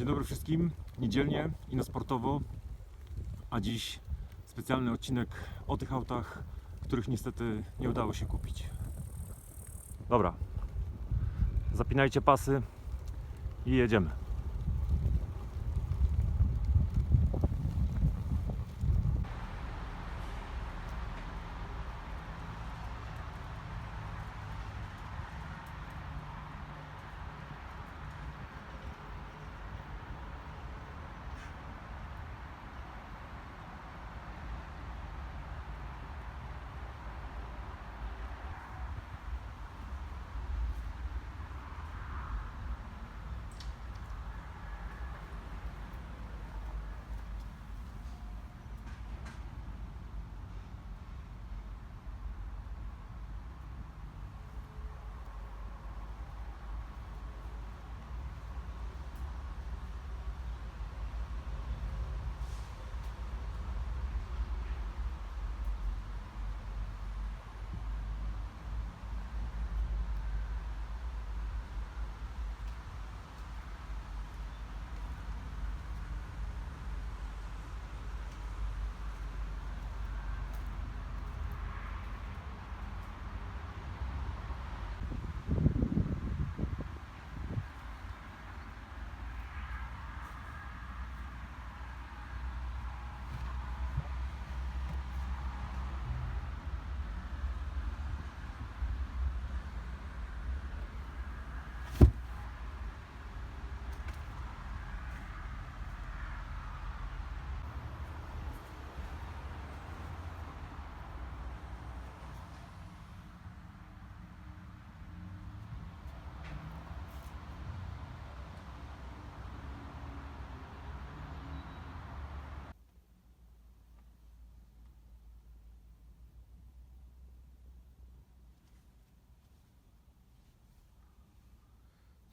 Dzień dobry wszystkim. Niedzielnie i na sportowo, a dziś specjalny odcinek o tych autach, których niestety nie udało się kupić. Dobra, zapinajcie pasy i jedziemy.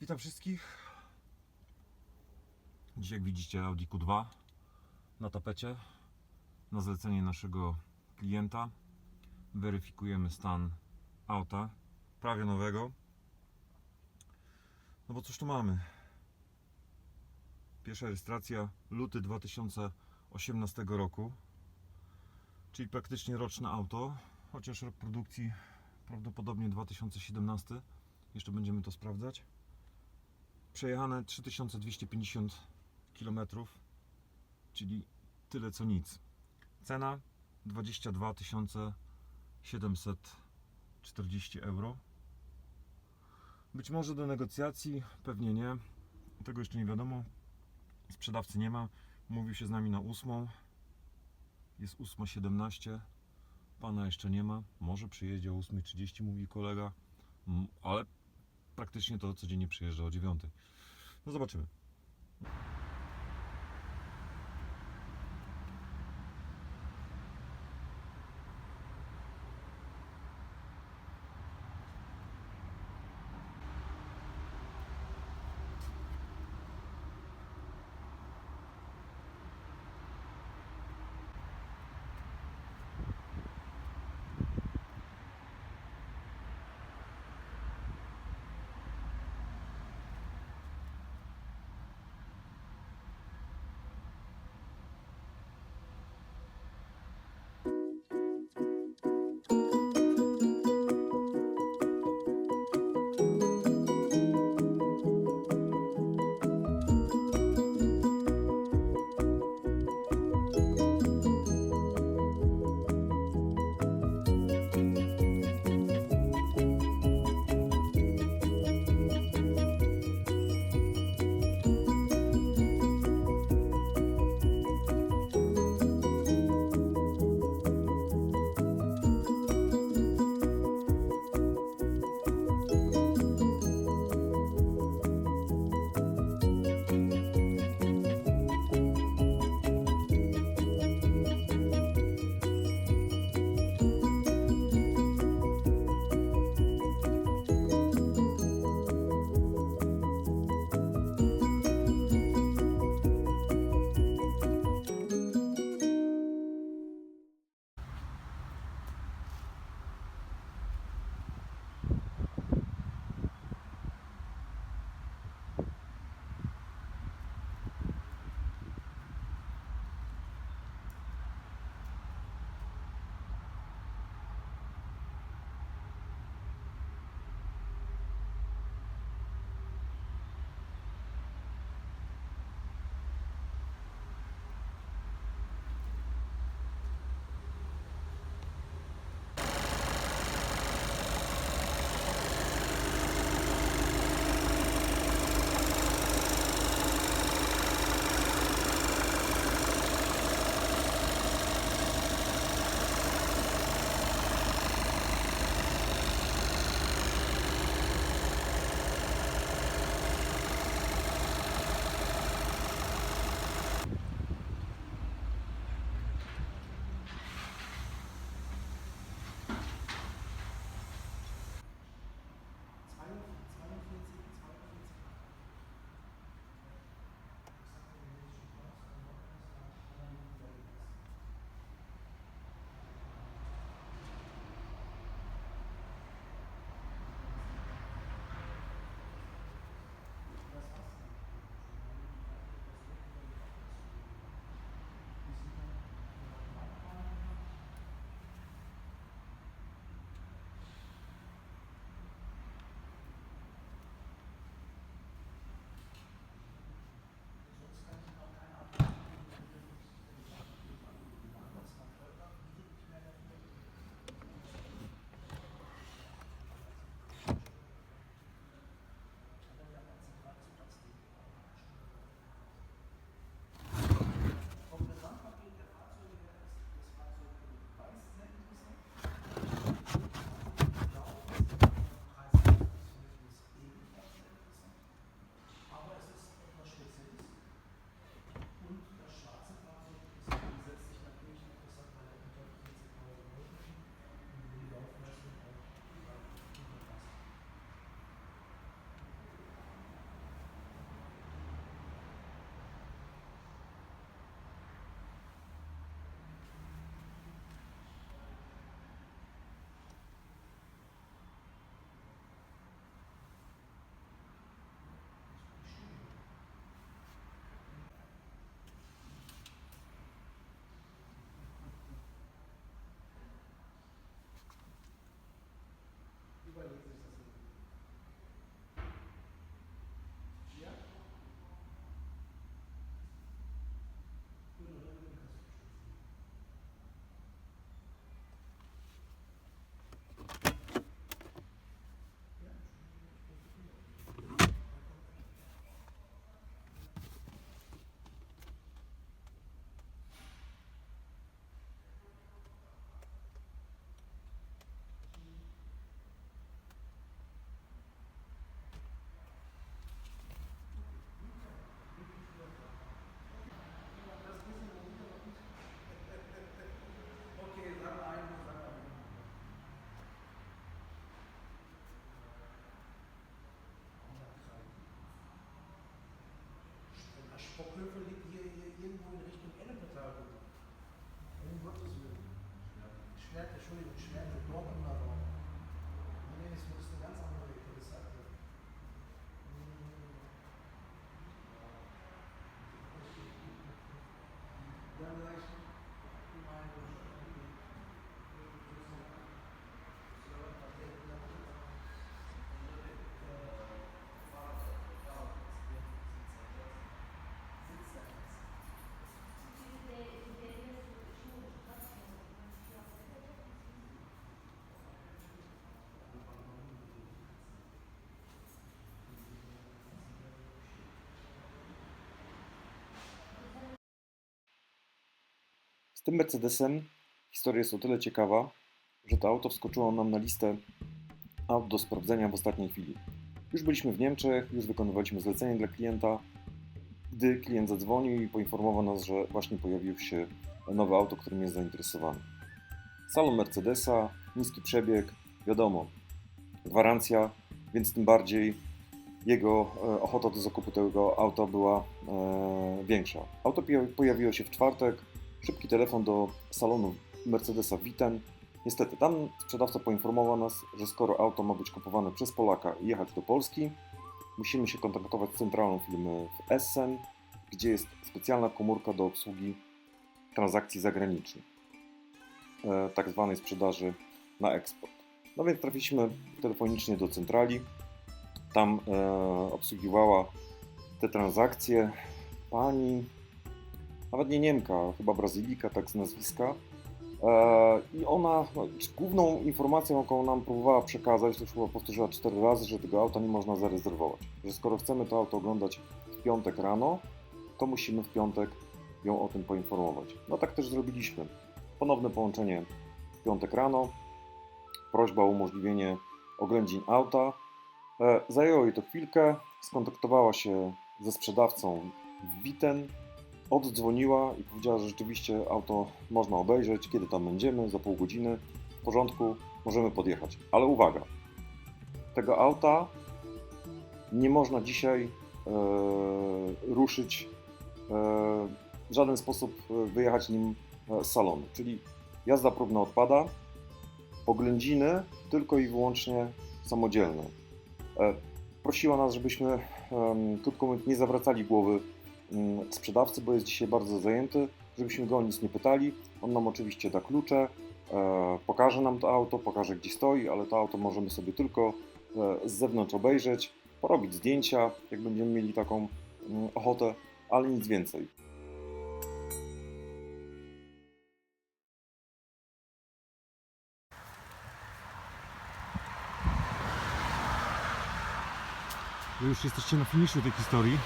Witam wszystkich. Dziś jak widzicie Audi Q2 na tapecie na zlecenie naszego klienta. Weryfikujemy stan auta prawie nowego. No bo cóż tu mamy? Pierwsza rejestracja luty 2018 roku. Czyli praktycznie roczne auto, chociaż rok produkcji prawdopodobnie 2017. Jeszcze będziemy to sprawdzać przejechane 3250 km, czyli tyle co nic. Cena 22 740 euro. Być może do negocjacji, pewnie nie. Tego jeszcze nie wiadomo. Sprzedawcy nie ma. Mówił się z nami na 8. Jest 8.17. Pana jeszcze nie ma. Może przyjedzie o 8.30, mówi kolega. Ale praktycznie to codziennie przyjeżdża o 9. No zobaczymy. Bueno, pues, that, the shooting which happened tym Mercedesem historia jest o tyle ciekawa, że to auto wskoczyło nam na listę aut do sprawdzenia w ostatniej chwili. Już byliśmy w Niemczech, już wykonywaliśmy zlecenie dla klienta, gdy klient zadzwonił i poinformował nas, że właśnie pojawił się nowe auto, którym jest zainteresowany. Salon Mercedesa, niski przebieg, wiadomo, gwarancja, więc tym bardziej jego e, ochota do zakupu tego auta była e, większa. Auto pojawiło się w czwartek, szybki telefon do salonu Mercedesa Witen. Niestety, tam sprzedawca poinformował nas, że skoro auto ma być kupowane przez Polaka i jechać do Polski, musimy się kontaktować z centralą firmy w Essen, gdzie jest specjalna komórka do obsługi transakcji zagranicznych, e, tak zwanej sprzedaży na eksport. No więc trafiliśmy telefonicznie do centrali. Tam e, obsługiwała te transakcje pani, nawet nie Niemka, chyba Brazylika, tak z nazwiska. E, I ona, no, główną informacją, jaką nam próbowała przekazać, to już chyba powtórzyła cztery razy, że tego auta nie można zarezerwować. Że skoro chcemy to auto oglądać w piątek rano, to musimy w piątek ją o tym poinformować. No tak też zrobiliśmy. Ponowne połączenie w piątek rano, prośba o umożliwienie oględzin auta. E, Zajęło jej to chwilkę, skontaktowała się ze sprzedawcą w oddzwoniła i powiedziała, że rzeczywiście auto można obejrzeć, kiedy tam będziemy, za pół godziny, w porządku, możemy podjechać. Ale uwaga, tego auta nie można dzisiaj e, ruszyć, e, w żaden sposób e, wyjechać nim e, z salonu. Czyli jazda próbna odpada, oględziny tylko i wyłącznie samodzielne. E, prosiła nas, żebyśmy, em, krótko mówiąc, nie zawracali głowy sprzedawcy, bo jest dzisiaj bardzo zajęty, żebyśmy go o nic nie pytali. On nam oczywiście da klucze, e, pokaże nam to auto, pokaże gdzie stoi, ale to auto możemy sobie tylko e, z zewnątrz obejrzeć, porobić zdjęcia, jak będziemy mieli taką mm, ochotę, ale nic więcej. Już jesteście na finiszu tej historii.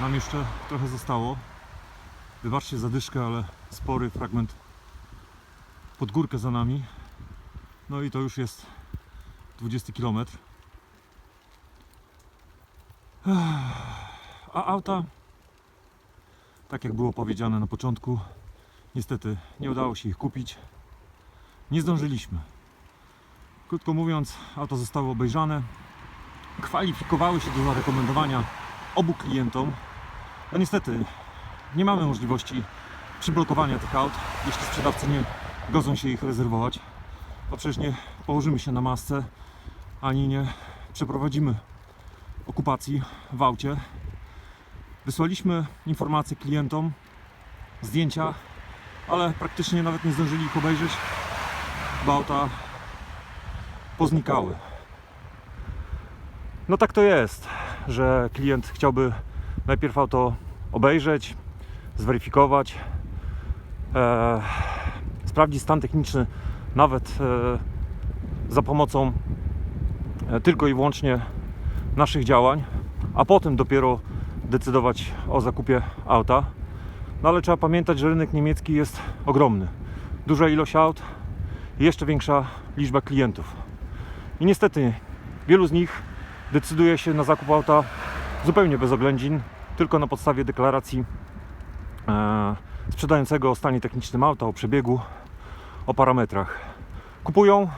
Nam jeszcze trochę zostało. Wybaczcie zadyszkę, ale spory fragment pod górkę za nami. No i to już jest 20 km. A auta, tak jak było powiedziane na początku, niestety nie udało się ich kupić. Nie zdążyliśmy. Krótko mówiąc, auto zostało obejrzane, kwalifikowały się do zarekomendowania obu klientom. No niestety nie mamy możliwości przyblokowania tych aut, jeśli sprzedawcy nie godzą się ich rezerwować. Bo przecież nie położymy się na masce, ani nie przeprowadzimy okupacji w aucie. Wysłaliśmy informacje klientom, zdjęcia, ale praktycznie nawet nie zdążyli ich obejrzeć, bo auta poznikały. No tak to jest, że klient chciałby najpierw auto obejrzeć, zweryfikować, e, sprawdzić stan techniczny nawet e, za pomocą e, tylko i wyłącznie naszych działań, a potem dopiero decydować o zakupie auta. No ale trzeba pamiętać, że rynek niemiecki jest ogromny. Duża ilość aut jeszcze większa liczba klientów. I niestety wielu z nich decyduje się na zakup auta zupełnie bez oględzin, tylko na podstawie deklaracji e, sprzedającego o stanie technicznym auta, o przebiegu, o parametrach. Kupują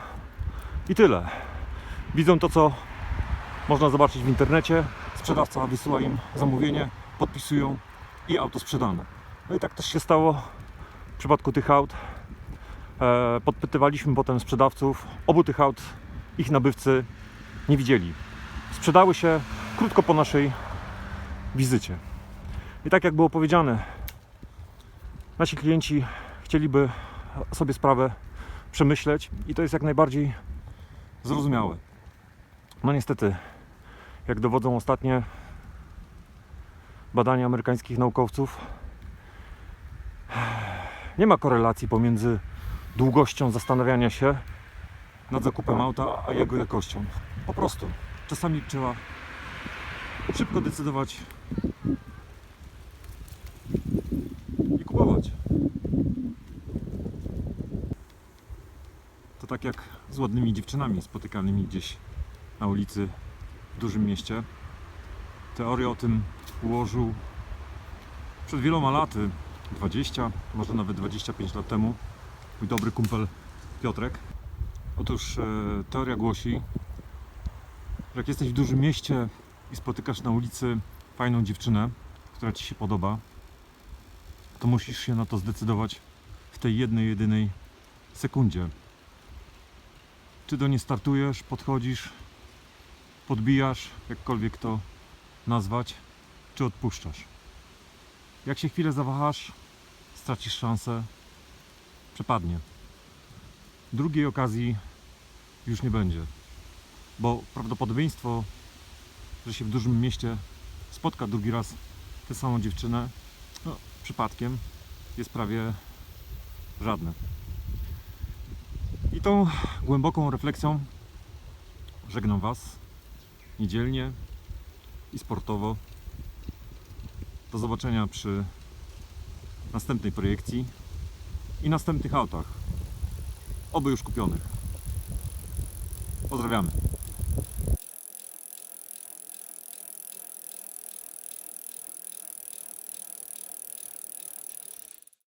i tyle. Widzą to, co można zobaczyć w internecie. Sprzedawca wysyła im zamówienie, podpisują i auto sprzedane. No i tak też się stało w przypadku tych aut. E, podpytywaliśmy potem sprzedawców. Obu tych aut ich nabywcy nie widzieli. Sprzedały się krótko po naszej wizycie. I tak jak było powiedziane, nasi klienci chcieliby sobie sprawę przemyśleć i to jest jak najbardziej zrozumiałe. No niestety, jak dowodzą ostatnie badania amerykańskich naukowców, nie ma korelacji pomiędzy długością zastanawiania się nad zakupem auta, a jego jakością. Po prostu. Czasami trzeba szybko decydować i kupować. To tak jak z ładnymi dziewczynami spotykanymi gdzieś na ulicy w dużym mieście. Teorię o tym ułożył przed wieloma laty, 20, może nawet 25 lat temu, mój dobry kumpel Piotrek. Otóż e, teoria głosi, że jak jesteś w dużym mieście i spotykasz na ulicy fajną dziewczynę, która ci się podoba, to musisz się na to zdecydować w tej jednej, jedynej sekundzie. Czy do niej startujesz, podchodzisz, podbijasz, jakkolwiek to nazwać, czy odpuszczasz. Jak się chwilę zawahasz, stracisz szansę, przepadnie. Drugiej okazji już nie będzie, bo prawdopodobieństwo, że się w dużym mieście spotka drugi raz tę samą dziewczynę, no, przypadkiem jest prawie żadne. I tą głęboką refleksją żegnam Was niedzielnie i sportowo. Do zobaczenia przy następnej projekcji i następnych autach. Oby już kupionych. Pozdrawiamy.